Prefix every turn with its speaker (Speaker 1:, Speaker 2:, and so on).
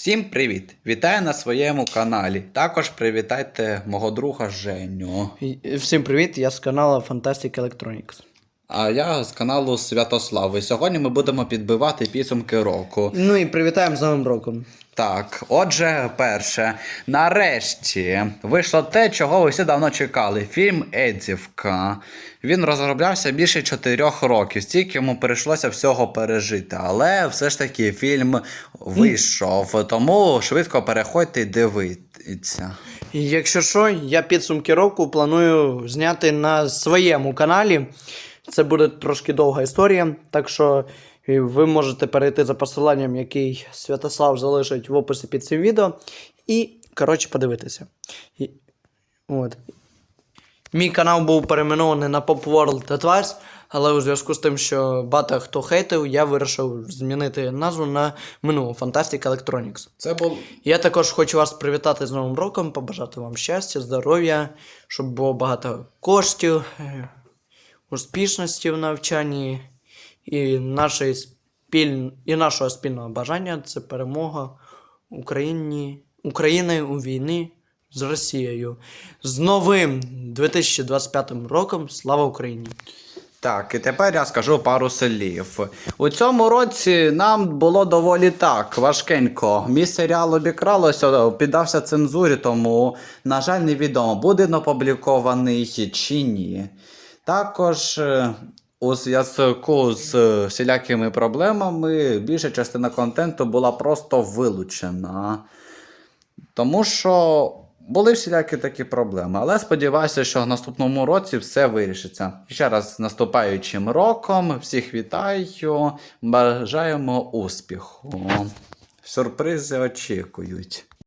Speaker 1: Всім привіт! Вітаю на своєму каналі. Також привітайте мого друга Женю.
Speaker 2: Всім привіт, я з каналу Fantastic Electronics.
Speaker 1: А я з каналу Святослав. І сьогодні ми будемо підбивати підсумки року.
Speaker 2: Ну і привітаємо з Новим роком.
Speaker 1: Так, отже, перше, нарешті вийшло те, чого ви всі давно чекали. Фільм Едзівка. Він розроблявся більше чотирьох років, стільки йому прийшлося всього пережити. Але все ж таки фільм вийшов, тому швидко переходьте і дивіться.
Speaker 2: Якщо що, я підсумки року планую зняти на своєму каналі. Це буде трошки довга історія, так що е, ви можете перейти за посиланням, який Святослав залишить в описі під цим відео, і, коротше, подивитися. І, от. Мій канал був перейменований на Pop World Advice, але у зв'язку з тим, що багато хто хейтив, я вирішив змінити назву на минулу Fantastic Electronics.
Speaker 1: Це був
Speaker 2: Я також хочу вас привітати з Новим роком, побажати вам щастя, здоров'я, щоб було багато коштів, е, успішності в навчанні і, нашої спіль... і нашого спільного бажання це перемога Україні... України у війні з Росією. З новим 2025 роком. Слава Україні!
Speaker 1: Так, і тепер я скажу пару слів. У цьому році нам було доволі так важкенько. Мій серіал обікралося, піддався цензурі, тому, на жаль, невідомо, буде опублікований чи ні. Також е, у зв'язку з е, всілякими проблемами більша частина контенту була просто вилучена. Тому що були всілякі такі проблеми. Але сподіваюся, що в наступному році все вирішиться. Ще раз з наступаючим роком. Всіх вітаю. Бажаємо успіху. Сюрпризи очікують.